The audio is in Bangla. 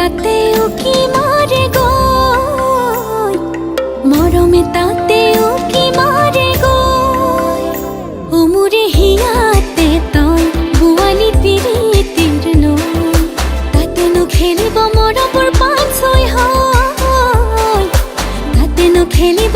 তাতেও কি মারে গো? মরমে তাতে কি মারে গো? ওমরে হিয়াতে তই বুয়ালি পিরিতির নো তাতে নো খেলিব মরমর পাঁচ হয় হয়। তাতে নো খেলিব